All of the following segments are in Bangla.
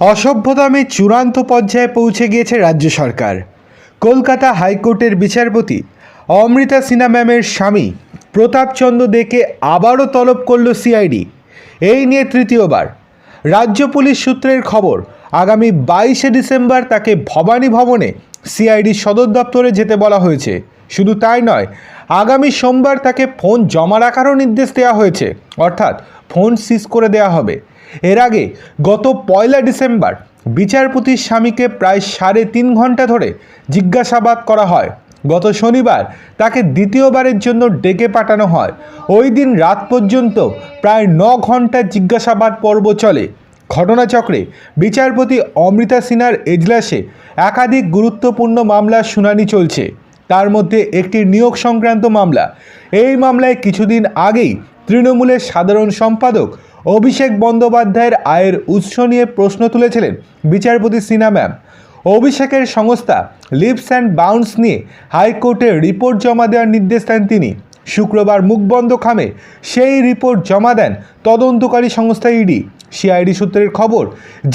অসভ্যতামে চূড়ান্ত পর্যায়ে পৌঁছে গিয়েছে রাজ্য সরকার। কলকাতা হাইকোর্টের বিচারপতি অমৃতা সিনহা ম্যামের স্বামী প্রতাপচন্দ্র দেকে আবারও তলব করল সিআইডি। এই নিয়ে তৃতীয়বার। রাজ্য পুলিশ সূত্রের খবর, আগামী বাইশে ডিসেম্বর তাকে ভবানী ভবনে সিআইডি সদর দপ্তরে যেতে বলা হয়েছে। শুধু তাই নয়, আগামী সোমবার তাকে ফোন জমা রাখারও নির্দেশ দেওয়া হয়েছে। অর্থাৎ ফোন সিজ করে দেওয়া হবে। এর আগে গত পয়লা ডিসেম্বর বিচারপতির স্বামীকে প্রায় সাড়ে তিন ঘণ্টা ধরে জিজ্ঞাসাবাদ করা হয়। গত শনিবার তাকে দ্বিতীয়বারের জন্য ডেকে পাঠানো হয়। ওই দিন রাত পর্যন্ত প্রায় ন ঘণ্টা জিজ্ঞাসাবাদ পর্ব চলে। ঘটনাচক্রে বিচারপতি অমৃতা সিনহার এজলাসে একাধিক গুরুত্বপূর্ণ মামলার শুনানি চলছে। মধ্যে একটি নিয়োগ সংক্রান্ত মামলা। এই মামলায় কিছুদিন আগেই তৃণমূলের সাধারণ সম্পাদক অভিষেক বন্দ্যোপাধ্যায়ের আয়ের উৎস নিয়ে প্রশ্ন তুলেছিলেন বিচারপতি সিনা ম্যাম। অভিষেকের সংস্থা লিপস অ্যান্ড বাউন্স নিয়ে হাইকোর্টে রিপোর্ট জমা দেওয়ার নির্দেশ দেন তিনি। শুক্রবার মুখবন্ধ খামে সেই রিপোর্ট জমা দেন তদন্তকারী সংস্থা ইডি। সিআইডি সূত্রের খবর,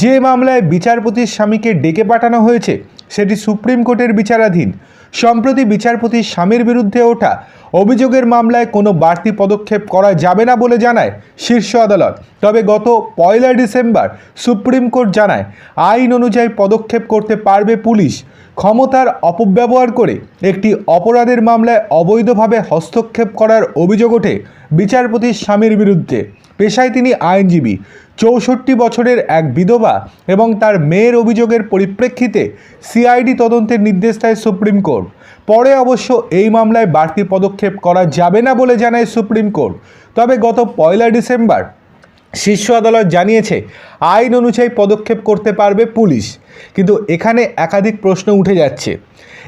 যে মামলায় বিচারপতির স্বামীকে ডেকে পাঠানো হয়েছে, সেটি সুপ্রিম কোর্টের বিচারাধীন। সম্প্রতি বিচারপতি স্বামীর বিরুদ্ধে ওঠা অভিযোগের মামলায় কোনো বাড়তি পদক্ষেপ করা যাবে না বলে জানায় শীর্ষ আদালত। তবে গত পয়লা ডিসেম্বর সুপ্রিম কোর্ট জানায়, আইন অনুযায়ী পদক্ষেপ করতে পারবে পুলিশ। ক্ষমতার অপব্যবহার করে একটি অপরাধের মামলায় অবৈধভাবে হস্তক্ষেপ করার অভিযোগ ওঠে বিচারপতির স্বামীর বিরুদ্ধে। পেশায় তিনি আইনজীবী, চৌষট্টি বছরের এক বিধবা এবং তার মেয়ের অভিযোগের পরিপ্রেক্ষিতে সিআইডি তদন্তের নির্দেশ দেয় সুপ্রিম কোর্ট। পরে অবশ্য এই মামলায় বাড়তি পদক্ষেপ করা যাবে না বলে জানায় সুপ্রিম কোর্ট। তবে গত পয়লা ডিসেম্বর শীর্ষ আদালত জানিয়েছে, আইন অনুযায়ী পদক্ষেপ করতে পারবে পুলিশ। কিন্তু এখানে একাধিক প্রশ্ন উঠে যাচ্ছে।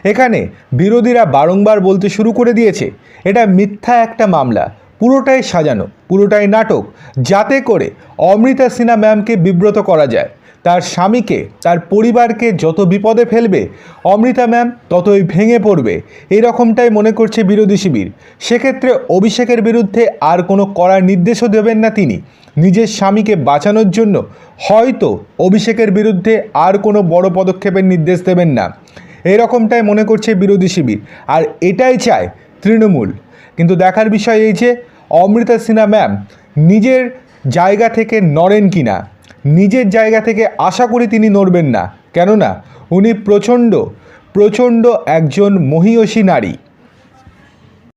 এখানে বিরোধীরা বারংবার বলতে শুরু করে দিয়েছে, এটা মিথ্যা একটা মামলা, পুরোটাই সাজানো, পুরোটাই নাটক, যাতে করে অমৃতা সিনহা ম্যামকে বিব্রত করা যায়। তার স্বামীকে, তার পরিবারকে যত বিপদে ফেলবে, অমৃতা ম্যাম ততই ভেঙে পড়বে। এই রকমটাই মনে করছে বিরোধী শিবির। সেক্ষেত্রে অভিষেকের বিরুদ্ধে আর কোনো করার নির্দেশও দেবেন না তিনি। নিজের স্বামীকে বাঁচানোর জন্য হয়তো অভিষেকের বিরুদ্ধে আর কোনো বড় পদক্ষেপের নির্দেশ দেবেন না। এরকমটাই মনে করছে বিরোধী শিবির। আর এটাই চায় তৃণমূল। কিন্তু দেখার বিষয় এই যে, অমৃতা সিনহা ম্যাম নিজের জায়গা থেকে নড়েন কিনা? নিজের জায়গা থেকে আশা করি তিনি নড়বেন না। কেননা, উনি প্রচণ্ড প্রচণ্ড একজন মহিয়সী নারী।